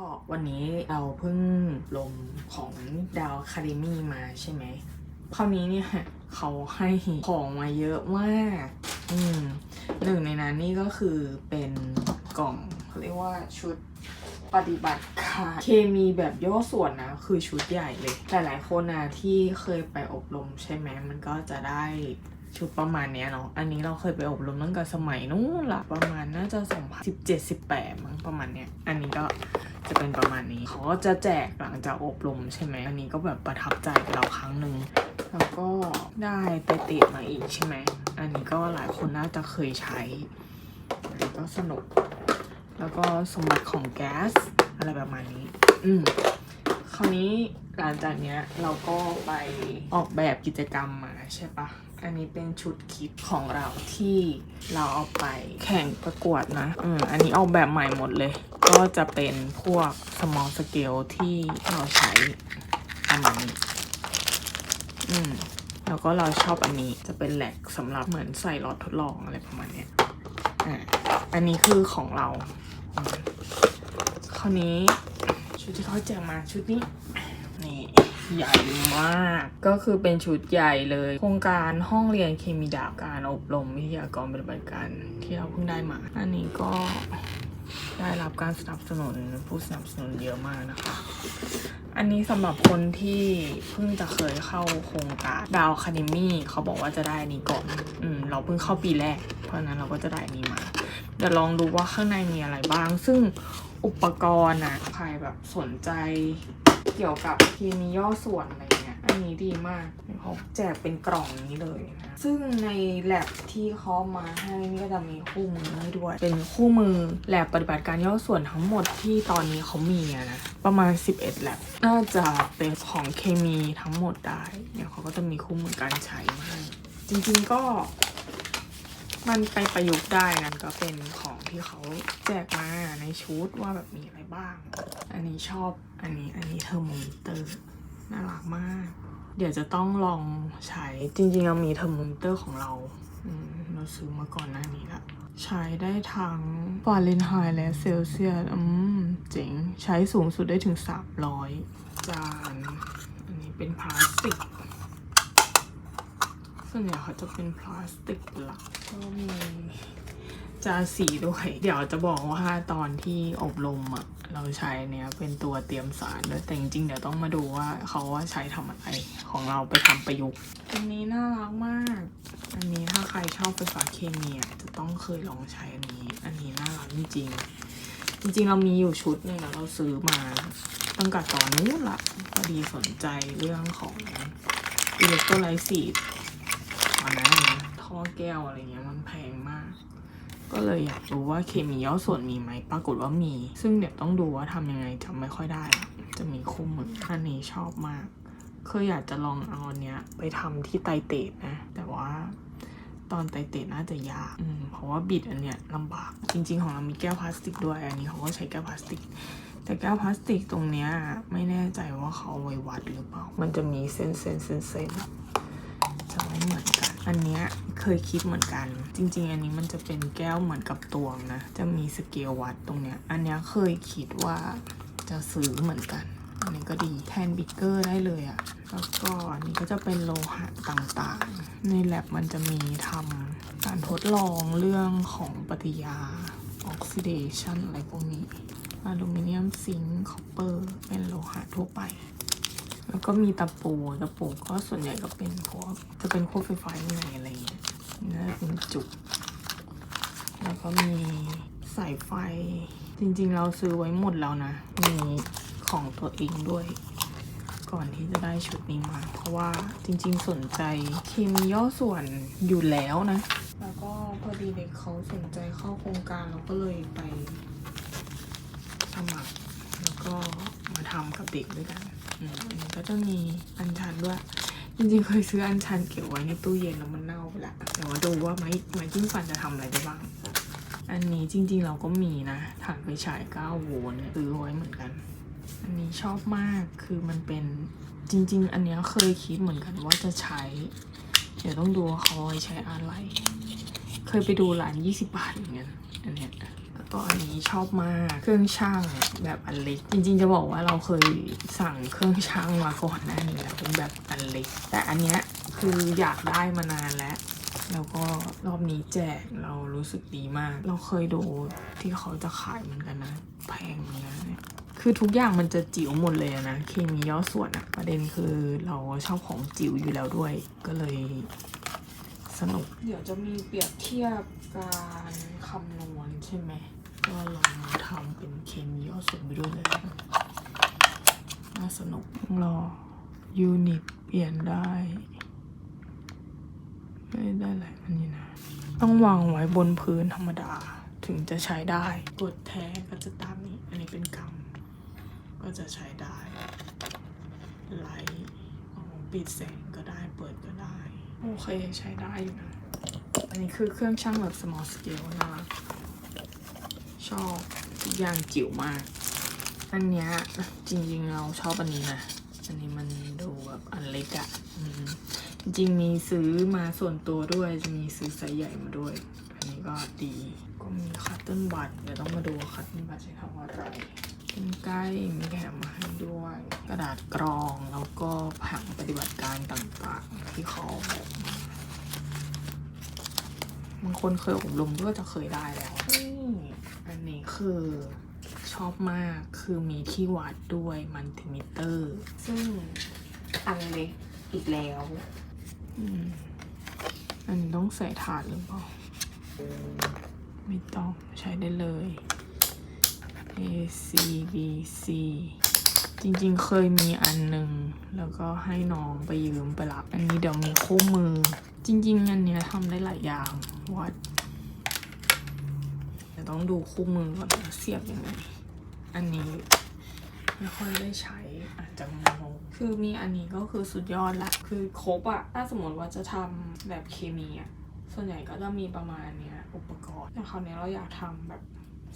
็วันนี้เราเพิ่งลงของดาวคาเดมี่มาใช่ไหมคราวนี้เนี่ยเขาให้ของมาเยอะมาก อืมหนึ่งในนั้นนี่ก็คือเป็นกล่องเขาเรียกว่าชุดปฏิบัติการเคมีแบบย่อส่วนนะ คือชุดใหญ่เลยหลายๆคนนะที่เคยไปอบรมใช่ไหมมันก็จะได้ชุดประมาณเนี้ยเนาะ อันนี้เราเคยไปอบรมตั้งแต่สมัยนู้นละประมาณน่าจะ2017 18มั้งประมาณเนี้ย อันนี้ก็ จะเป็นประมาณนี้เขาก็จะแจกหลังจากอบรมใช่ไหมอันนี้ก็แบบประทับใจเราครั้งหนึ่งแล้วก็ได้ไปติดมาอีกใช่ไหมอันนี้ก็หลายคนน่าจะเคยใช้อันนี้ก็สนุก แล้วก็สมบัติของแก๊สอะไรประมาณนี้ อืมคราวนี้หลังจากเนี้ยเราก็ไปออกแบบกิจกรรมมาใช่ปะ อันนี้เป็นชุดคิดของเราที่เราเอาไปแข่งประกวดนะ อืม อันนี้ออกแบบใหม่หมดเลย ก็จะเป็นพวก small scale ที่เราใช้ประมาณนี้ อืม แล้วก็เราชอบอันนี้จะเป็นแหลกสำหรับเหมือนใส่หลอดทดลองอะไรประมาณเนี้ยอ่าอันนี้คือของเรา คราวนี้ชุดที่เขาแจกมาชุดนี้ ใหญ่มาก ก็คือเป็นชุดใหญ่เลย โครงการห้องเรียนเคมีดาบการอบรมวิทยากรปฏิบัติการที่เราเพิ่งได้มา อันนี้ก็ได้รับการสนับสนุนผู้สนับสนุนเยอะมากนะคะ อันนี้สำหรับคนที่เพิ่งจะเคยเข้าโครงการดาวคาเดมี่เขาบอกว่าจะได้อันนี้ก่อน อืม เราเพิ่งเข้าปีแรก เพราะนั้นเราก็จะได้อันนี้มาเดี๋ยวลองดูว่าข้างในมีอะไรบ้าง ซึ่งอุปกรณ์นะใครแบบสนใจ กี่ยวกับเคมีย่อส่วนอะไรเงี้ย อันนี้ดีมากเขาแจกเป็นกล่องนี้เลยนะ ซึ่งในแลบที่เขามาให้นี่ก็จะมีคู่มือให้ด้วย เป็นคู่มือแลบปฏิบัติการย่อส่วนทั้งหมดที่ตอนนี้เขามีนะ ประมาณ 11แลบน่าจะเป็นของเคมีทั้งหมดได้เนี่ยเขาก็จะมีคู่มือการใช้มาให้จริงๆก็ มันไปประยุกต์ได้นั่นก็เป็นของที่เขาแจกมาในชุดว่าแบบมีอะไรบ้าง อันนี้ชอบอันนี้อันนี้เทอร์โมมิเตอร์น่ารักมาก เดี๋ยวจะต้องลองใช้จริงๆเรามีเทอร์โมมิเตอร์ของเราอืมเราซื้อมาก่อนหน้านี้ละใช้ได้ทั้งฟาเรนไฮต์และเซลเซียสอืมเจ๋ง ใช้สูงสุดได้ถึง 300 จาน อันนี้เป็นพลาสติก ส่วนใหญ่เขาจะเป็นพลาสติกหลักก็มีจานสีด้วยเดี๋ยวจะบอกว่าตอนที่อบรมอะเราใช้เนี้ยเป็นตัวเตรียมสารด้วยแต่จริงๆเดี๋ยวต้องมาดูว่าเขาว่าใช้ทำอะไรของเราไปทำประยุกต์อันนี้น่ารักมาก อันนี้ถ้าใครชอบไฟฟ้าเคมีอะจะต้องเคยลองใช้อันนี้ อันนี้น่ารักจริงจริงๆเรามีอยู่ชุดหนึงอะเราซื้อมาตั้งแต่ตอนนู้นละพอดีสนใจเรื่องของอิเล็กโทรไลซิส นั้นนะท่อแก้วอะไรเงี้ยมันแพงมาก ก็เลยอยากรู้ว่าเคมีย่อส่วนมีไหมปรากฏว่ามี ซึ่งเดี๋ยวต้องดูว่าทำยังไงจำไม่ค่อยได้ละจะมีคู่มืออันนี้ชอบมากเคยอยากจะลองเอาอันเนี้ยไปทำที่ไตเตดนะ แต่ว่าตอนไตเตดน่าจะยากเพราะว่าบิดอันเนี้ยลำบาก จริง ๆ ของเรามีแก้วพลาสติกด้วย อันนี้เขาก็ใช้แก้วพลาสติก แต่แก้วพลาสติกตรงเนี้ยไม่แน่ใจว่าเขาไว้วัดหรือเปล่า มันจะมีเส้นเส้นเส้นเส้นๆจะไม่เหมือนกัน อันเนี้ยเคยคิดเหมือนกัน จริง ๆ อันนี้มันจะเป็นแก้วเหมือนกับตวงนะ จะมีสเกลวัดตรงเนี้ย อันเนี้ยเคยคิดว่าจะซื้อเหมือนกัน อันนี้ก็ดีแทนบิ๊กเกอร์ได้เลยอะแล้วก็อันนี้ก็จะเป็นโลหะต่างๆ ในแลบมันจะมีทำการทดลองเรื่องของปฏิกิริยาออกซิเดชันอะไรพวกนี้อลูมิเนียมซิงค์คอปเปอร์ เป็นโลหะทั่วไป แล้วก็มีตะปูตะปูก็ส่วนใหญ่ก็เป็นพวกจะเป็นพวกไฟฟ้ายังไงอะไรเงี้ยน่าจะเป็นจุก แล้วก็มีสายไฟ จริงๆเราซื้อไว้หมดแล้วนะ มีของตัวเองด้วย ก่อนที่จะได้ชุดนี้มา เพราะว่าจริงๆสนใจเคมีย่อส่วนอยู่แล้วนะ แล้วก็พอดีเด็กเขาสนใจเข้าโครงการเราก็เลยไปสมัคร แล้วก็มาทำกับเด็กด้วยกัน ก็จะมีอัญชันด้วย จริงๆเคยซื้ออัญชันเก็บไว้ในตู้เย็นแล้วมันเน่าไปละแต่ว่าดูว่าไม้ไม้จิ้มฟันจะทำอะไรได้บ้าง อันนี้จริงๆเราก็มีนะถ่านไฟฉาย9โวลต์เนี่ยซื้อไว้เหมือนกัน อันนี้ชอบมากคือมันเป็นจริง ๆ อันนี้เคยคิดเหมือนกันว่าจะใช้ เดี๋ยวต้องดูว่าเขาใช้อะไร เคยไปดูร้าน 20 บาทอย่างเงี้ยอันเนี้ย ก็อันนี้ชอบมากเครื่องช่างแบบอันเล็ก จริงๆจะบอกว่าเราเคยสั่งเครื่องช่างมาก่อนหน้านี้แล้วเป็นแบบอันเล็ก แต่อันเนี้ยคืออยากได้มานานแล้วแล้วก็รอบนี้แจกเรารู้สึกดีมาก เราเคยดูที่เขาจะขายเหมือนกันนะ แพงเหมือนกันคือทุกอย่างมันจะจิ๋วหมดเลยนะ เคมีย่อส่วนอะประเด็นคือเราชอบของจิ๋วอยู่แล้วด้วย ก็เลยสนุก เดี๋ยวจะมีเปรียบเทียบการคำนวณใช่ไหม ก็ลองทำเป็นเคมีย่อส่วนไปด้วยเลยน่าสนุกต้องรอยูนิตเปลี่ยนได้ไม่ได้หลายอันนี้นะ ต้องวางไว้บนพื้นธรรมดาถึงจะใช้ได้กดแท้ก็จะตามนี้ อันนี้เป็นกรรมก็จะใช้ได้ไลท์อ๋อปิดแสงก็ได้เปิดก็ได้ โอเคใช้ได้อยู่นะ อันนี้คือเครื่องช่างแบบ small scale น่ารัก ชอบทุกอย่างจิ๋วมาก อันเนี้ยจริงๆเราชอบอันนี้นะ อันนี้มันดูแบบอันเล็กอะจริงมีซื้อมาส่วนตัวด้วย จะมีซื้อไซส์ใหญ่มาด้วย อันนี้ก็ดี ก็มีคัตเติ้ลบัตเดี๋ยวต้องมาดูคัตเติ้ลบัตใช้ทำอะไรเป็นใกล้มีแถมมาให้ด้วย กระดาษกรองแล้วก็ผังปฏิบัติการต่างๆ ที่เขาแบบมาบางคนเคยอบรมก็จะเคยได้แล้ว คือชอบมากคือมีที่วัดด้วยมันติมิเตอร์ ซึ่งอันเล็กอีกแล้วอืมอันนี้ต้องใส่ถาดหรือเปล่า ไม่ต้องใช้ได้เลย A C B C จริงๆ เคยมีอันหนึ่ง แล้วก็ให้น้องไปยืมไปรับ อันนี้เดี๋ยวมีคู่มือ จริง ๆ อันเนี้ยทำได้หลายอย่างวัด เดี๋ยวต้องดูคู่มือก่อนว่าเสียบยังไง อันนี้ไม่ค่อยได้ใช้อาจจะงงคือมีอันนี้ก็คือสุดยอดละ คือครบอะถ้าสมมติว่าจะทำแบบเคมีอะส่วนใหญ่ก็จะมีประมาณเนี้ยอุปกรณ์แต่คราวนี้เราอยากทำแบบ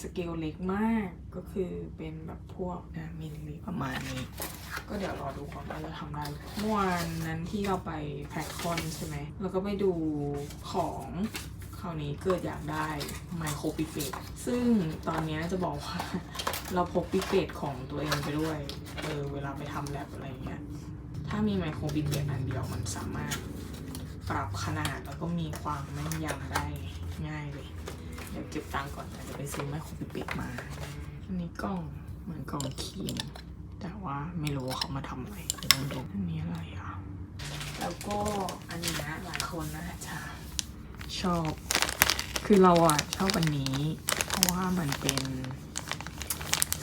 สเกลเล็กมากก็คือเป็นแบบพวกนะมิลลิประมาณนี้ ก็เดี๋ยวรอดูก่อนว่าจะทำได้เมื่อวานนั้นที่เราไปแพคคอนใช่ไหมแล้วก็ไปดูของ คราวนี้เกิดอยากได้ไมโครปิเปตซึ่งตอนนี้จะบอกว่า เราพกปิเปตของตัวเองไปด้วย เออเวลาไปทำแลบอะไรเงี้ย ถ้ามีไมโครปิเปตอันเดียวมันสามารถปรับขนาดแล้วก็มีความแม่นยำได้ง่ายเลย เดี๋ยวเก็บตังก่อนแต่จะไปซื้อไมโครปิเปตมา อันนี้กล้องเหมือนกล่องครีมแต่ว่าไม่รู้ว่าเขามาทำอะไรเดี๋ยวลองดูอันนี้อะไรอะ แล้วก็อันนี้นะหลายคนนะจะชอบ คือเราอะชอบอันนี้ เพราะว่ามันเป็น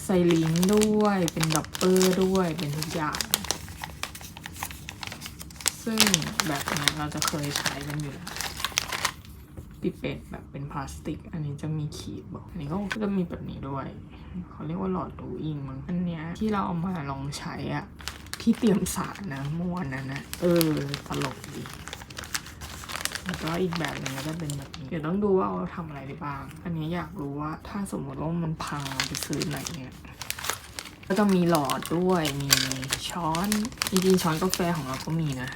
ไซลิงด้วย เป็นดับเปอร์ด้วย เป็นทุกอย่าง ซึ่งแบบนี้เราจะเคยใช้กันอยู่แล้วปิเป็ดแบบเป็นพลาสติก อันนี้จะมีขีดบอก อันนี้ก็จะมีแบบนี้ด้วย เขาเรียกว่าหลอดดูอิงมั้งอันเนี้ยที่เราเอามาลองใช้อะที่เตรียมสารนะเมื่อวนนั้นนะเออ ตลกดี แล้วก็อีกแบบหนึงก็จะเป็นแบบนี้เดี๋ยวต้องดูว่าเอาทำอะไรได้บ้าง อันนี้อยากรู้ว่าถ้าสมมติว่ามันพังเราไปซื้อไหนเนี่ยก็จะมีหลอดด้วยมีช้อนจริงๆช้อนกาแฟของเราก็มีนะ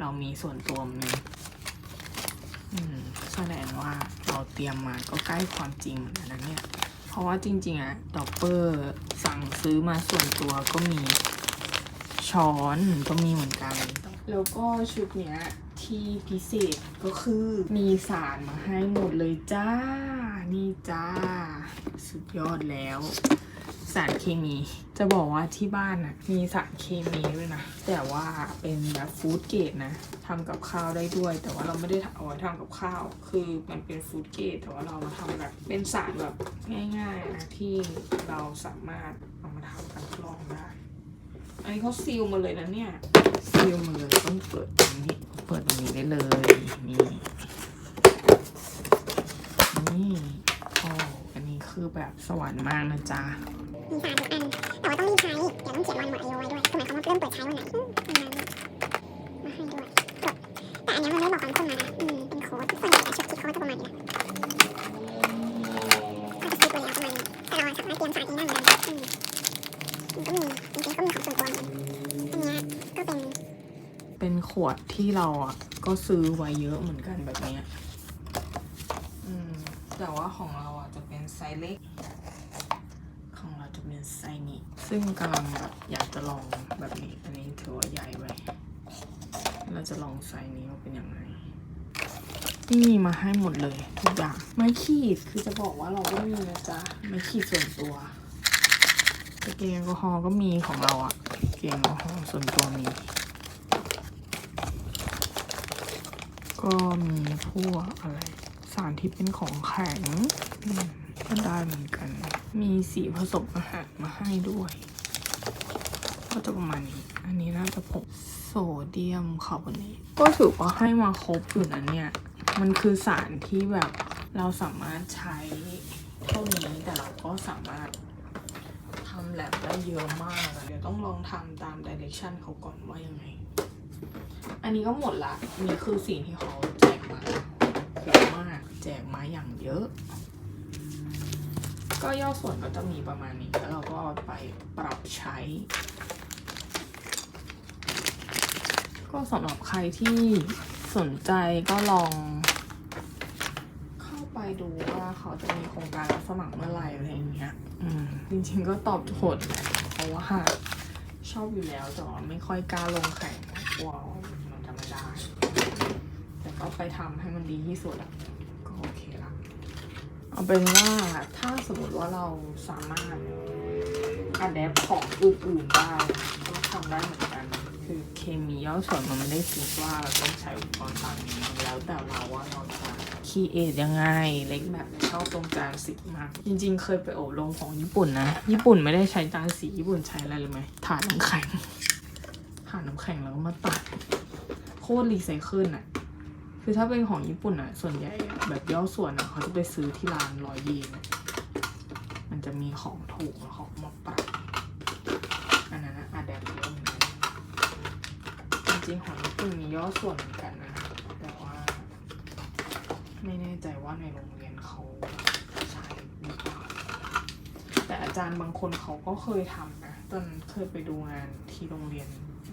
เรามีส่วนตัวมันงอืมแสดงว่าเราเตรียมมาก็ใกล้ความจริงเหมือนกันนะเนี่ยเพราะว่าจริงๆอะดอปเปอร์สั่งซื้อมาส่วนตัวก็มีช้อนก็มีเหมือนกัน แล้วก็ชุดเนี้ย ที่พิเศษก็คือมีสารมาให้หมดเลยจ้า นี่จ้า สุดยอดแล้ว สารเคมี จะบอกว่าที่บ้านน่ะมีสารเคมีด้วยนะ แต่ว่าเป็นแบบฟู้ดเกรดนะทำกับข้าวได้ด้วย แต่ว่าเราไม่ได้เอาไว้ทำกับข้าว คือมันเป็นฟู้ดเกรดแต่ว่าเรามาทำแบบเป็นสารแบบง่ายๆนะที่เราสามารถเอามาทำกันทดลองได้ อันนี้เขาซีลมาเลยนะเนี่ย ซีลมาเลยต้องเปิดตรงนี้ เปิดตรงนี้ได้เลย นี่ นี่โอ้อันนี้คือแบบสวรรค์มากนะจ๊ะ มีสามอัน แต่ว่าต้องรีบใช้ เดี๋ยวต้องเขียนวันหมดอายุไว้ด้วยคือหมายความว่าเริ่มเปิดใช้วันไหนอืมประมาณนั้น ขวดที่เราอะก็ซื้อไว้เยอะเหมือนกันแบบเนี้ยอืมแต่ว่าของเราอะจะเป็นไซส์เล็ก ของเราจะเป็นไซส์นี้ซึ่งกำลังแบบอยากจะลองแบบนี้ อันนี้ถือว่าใหญ่ไปเราจะลองไซส์นี้ว่าเป็นยังไงนี่มีมาให้หมดเลยทุกอย่างไม่ขีดคือจะบอกว่าเราก็มีนะจ๊ะไม่ขีดส่วนตัวตะเกียงแอลกอฮอล์ก็มีของเราอะตะเกียงแอลกอฮอล์ส่วนตัวมี ก็มีพวกอะไรสารที่เป็นของแข็งก็ได้เหมือนกัน มีสีผสมอาหารมาให้ด้วย ก็จะประมาณนี้ อันนี้น่าจะพกโซเดียมคาร์บอเนตก็ถือว่าให้มาครบอยู่นะเนี่ย มันคือสารที่แบบเราสามารถใช้เท่านี้แต่เราก็สามารถทำแลบได้เยอะมาก เดี๋ยวต้องลองทำตามดิเรกชันเขาก่อนว่ายังไง อันนี้ก็หมดละนี่คือสิ่งที่เขาแจกมาคุ้มมากแจกมาอย่างเยอะ ก็ย่อส่วนก็จะมีประมาณนี้ แล้วเราก็เอาไปปรับใช้ ก็สำหรับใครที่สนใจก็ลอง เข้าไปดูว่าเขาจะมีโครงการรับสมัครเมื่อไหร่อะไรอย่างเงี้ยจริงๆก็ตอบโจทย์แหละเพราะว่าชอบอยู่แล้วแต่ว่าไม่ค่อยกล้าลงแข่ง กลัวว่ามันจะไม่ได้ แต่ก็ไปทำให้มันดีที่สุดอะก็โอเคละเอาเป็นว่าถ้าสมมติว่าเราสามารถอัดแอปของอื่นๆได้ก็ทำได้เหมือนกัน คือเคมีย่อส่วนมันไม่ได้ฟิกว่าเราต้องใช้อุปกรณ์ต่างนี้แล้วแต่เราว่าเราจะคีเอทยังไง เล็กแบบชอบตรงจานสีมาก จริง ๆ เคยไปอบรมของญี่ปุ่นนะ ญี่ปุ่นไม่ได้ใช้จานสีญี่ปุ่นใช้อะไรเลยไหมถ่านน้ำแข็ง ถ่านน้ำแข็งแล้วก็มาตัด โคตรรีไซเคิลอะคือถ้าเป็นของญี่ปุ่นอะส่วนใหญ่แบบย่อส่วนอะเขาจะไปซื้อที่ร้านร้อยเยนอะมันจะมีของถูกแล้วของมาปรับอันนั้นอะอาแดปเยอะเหมือนกันจริงๆของญี่ปุ่นมีย่อส่วนเหมือนกันนะแต่ว่า ไม่แน่ใจว่าในโรงเรียนเขาใช้หรือเปล่าแต่อาจารย์บางคนเขาก็เคยทำนะตอนเคยไปดูงานที่โรงเรียน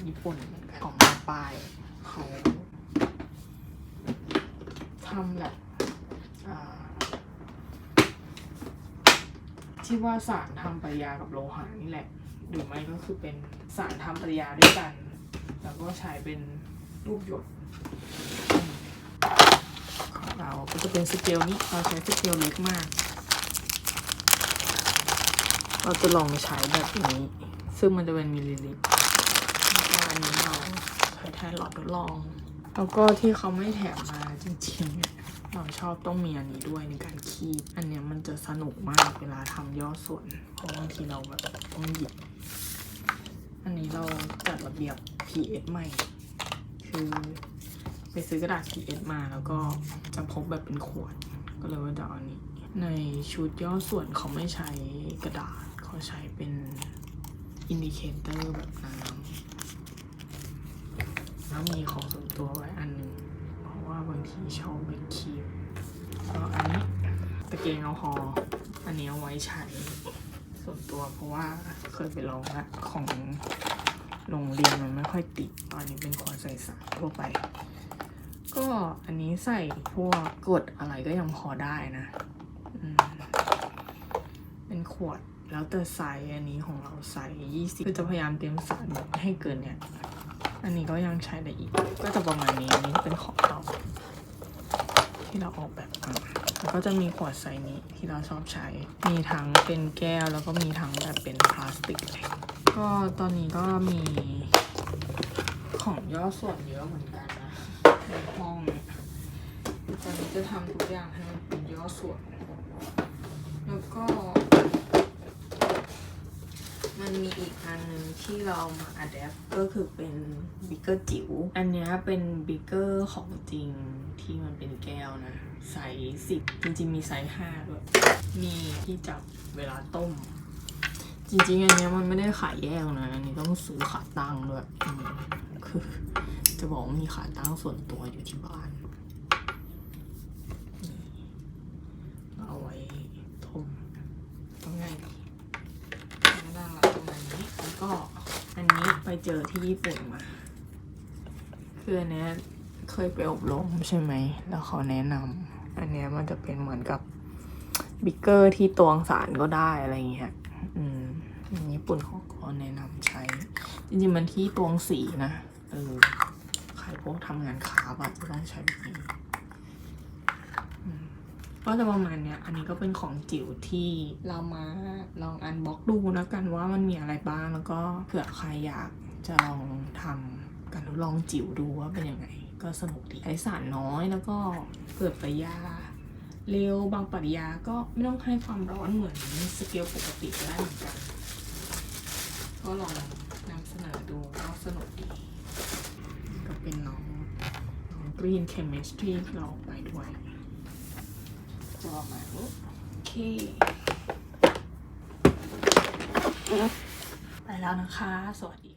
ญี่ปุ่นเหมือนกันของปลายเขาทำแบบที่ว่าสารทำปริยากับโลหะนี่แหละ หรือไม่ก็คือเป็นสารทำปริยาด้วยกัน แล้วก็ใช้เป็นรูปหยดของเราก็จะเป็นสเกลนี้เราใช้สเกลเล็กมาก เราจะลองใช้แบบนี้ ซึ่งมันจะเป็นมิลลิลิตร อันนี้เราใช้แทนหลอดทดลอง แล้วก็ที่เขาไม่แถมมาจริงๆ เราชอบต้องมีอันนี้ด้วยในการคีบ อันเนี้ยมันจะสนุกมากเวลาทำย่อส่วน เพราะบางทีเราแบบต้องหยิบ อันนี้เราจัดระเบียบ PS ใหม่ คือไปซื้อกระดาษ PS มาแล้วก็จะพบแบบเป็นขวด ก็เลยว่าจะเอาอันนี้ ในชุดย่อส่วนเขาไม่ใช้กระดาษเขาใช้เป็นอินดิเคเตอร์แบบน้ำ แล้วมีของส่วนตัวไว้อันหนึ่งเพราะว่าบางทีชอบไปคีบก็อันนี้ตะเกียงแอลกอฮออันนี้เอาไว้ใช้ส่วนตัวเพราะว่าเคยไปลองละของโรงเรียนมันไม่ค่อยติด ตอนนี้เป็นขวดใส่สารทั่วไป ก็อันนี้ใส่พวกกดอะไรก็ยังพอได้นะเป็นขวดแล้วแต่ไซส์อันนี้ของเราใส่ยี่สิบคือจะพยายามเตรียมสารให้เกินเนี่ย อันนี้ก็ยังใช้ได้อีก ก็จะประมาณนี้อันนี้เป็นของเราที่เราออกแบบมาแล้วก็จะมีขวดไซส์นี้ที่เราชอบใช้ มีทั้งเป็นแก้วแล้วก็มีทั้งแบบเป็นพลาสติกเลยก็ตอนนี้ก็มีของย่อส่วนเยอะเหมือนกันนะในห้องตอนนี้จะทำทุกอย่างให้มันเป็นย่อส่วน แล้วก็ มันมีอีกอันหนึ่งที่เรามาอัดแอปก็คือเป็นบิ๊กเกอร์จิ๋ว อันนี้เป็นบิ๊กเกอร์ของจริงที่มันเป็นแก้วนะไซส์สิบจริงๆมีไซส์ห้าด้วยมีที่จับเวลาต้ม จริงๆอันนี้มันไม่ได้ขายแยกนะอันนี้ต้องซื้อขาตั้งด้วยคือจะบอกว่ามีขาตั้งส่วนตัวอยู่ที่บ้านเอาไว้ต้มต้องง่ายดี น่ารักประมาณนี้แล้ว ก็อันนี้ไปเจอที่ญี่ปุ่นมา คืออันนี้เคยไปอบรมใช่ไหม แล้วเขาแนะนำอันเนี้ยมันจะเป็นเหมือนกับบิ๊กเกอร์ที่ตวงสารก็ได้อะไรเงี้ย อืมอย่างญี่ปุ่นเขาก็แนะนำใช้ จริงๆมันที่ตวงสีนะ เออ ใครพวกทำงานคาฟอะจะต้องใช้แบบนี้ ก็จะประมาณเนี้ย อันนี้ก็เป็นของจิ๋วที่เรามาลองอันบ็อกดูแล้วกันว่ามันมีอะไรบ้าง แล้วก็เผื่อใครอยากจะลองทำการทดลองจิ๋วดูว่าเป็นยังไง ก็สนุกดีใช้สารน้อยแล้วก็เกิดประยาเร็วบางปริยาก็ไม่ต้องให้ความร้อนเหมือนสเกลปกติได้เหมือนกัน ก็ลองนำเสนอดูก็สนุกดี ก็เป็นน้องน้องกรีนเคมิสตรีที่เราไป ด้วยก็มาปุ๊บโอเค ไปแล้วนะคะ สวัสดี